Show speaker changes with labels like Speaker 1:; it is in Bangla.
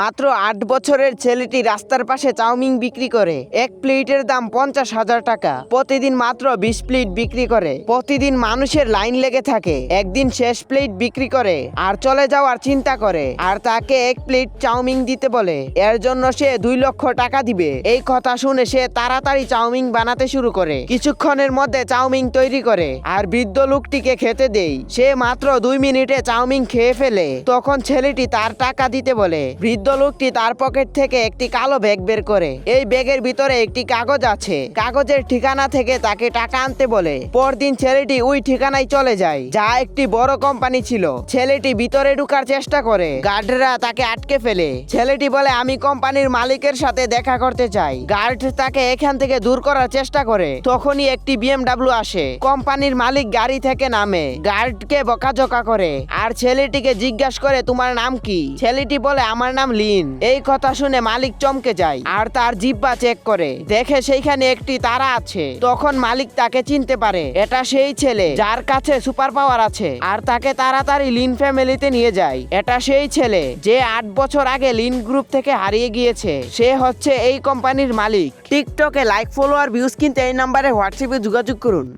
Speaker 1: মাত্র আট বছরের ছেলেটি রাস্তার পাশে চাউমিন বিক্রি করে। এক প্লেটের দাম পঞ্চাশ হাজার টাকা। প্রতিদিন মাত্র বিশ প্লেট বিক্রি করে। প্রতিদিন মানুষের লাইন লেগে থাকে। একদিন শেষ প্লেট বিক্রি করে আর চলে যাওয়ার চিন্তা করে। আর তাকে এক প্লেট চাউমিন দিতে বলে। এর জন্য সে দুই লক্ষ টাকা দিবে। এই কথা শুনে সে তাড়াতাড়ি চাউমিন বানাতে শুরু করে। কিছুক্ষণের মধ্যে চাউমিন তৈরি করে আর বৃদ্ধ লোকটিকে খেতে দেই সে মাত্র দুই মিনিটে চাউমিন খেয়ে ফেলে। তখন ছেলেটি তার টাকা দিতে বলে। বৃদ্ধ লোকটি তার পকেট থেকে একটি কালো ব্যাগ বের করে। এই ব্যাগের ভিতরে একটি কাগজ আছে। কাগজের ঠিকানা থেকে তাকে টাকা আনতে বলে। পরদিন ছেলেটি ওই ঠিকানায় চলে যায়, যা একটি বড় কোম্পানি ছিল। ছেলেটি ভিতরে ঢুকার চেষ্টা করে। গার্ডরা তাকে আটকে ফেলে। ছেলেটি বলে, আমি কোম্পানির মালিকের সাথে দেখা করতে চাই। গার্ড তাকে এখান থেকে দূর করার চেষ্টা করে। তখনই একটি বিএমডাব্লিউ আসে। কোম্পানির মালিক গাড়ি থেকে নামে। গার্ডকে বকাঝকা করে। আর ছেলেটিকে জিজ্ঞাসা করে, তোমার নাম কি? ছেলেটি বলে, আমার নাম লিন। এই কথা শুনে মালিক চমকে যায় আর তার জিব্বা চেক করে। দেখে সেইখানে একটি তারা আছে। তখন মালিক তাকে চিনতে পারে, এটা সেই ছেলে যার কাছে সুপার পাওয়ার আছে। আর তাকে তাড়াতাড়ি লিন ফ্যামিলিতে নিয়ে যায়। এটা সেই ছেলে যে আট বছর আগে লিন গ্রুপ থেকে হারিয়ে গিয়েছে। সে হচ্ছে এই কোম্পানির মালিক। টিকটকে লাইক ফলোয়ার ভিউজ কিনতে এই নাম্বারে হোয়াটসঅ্যাপে যোগাযোগ করুন।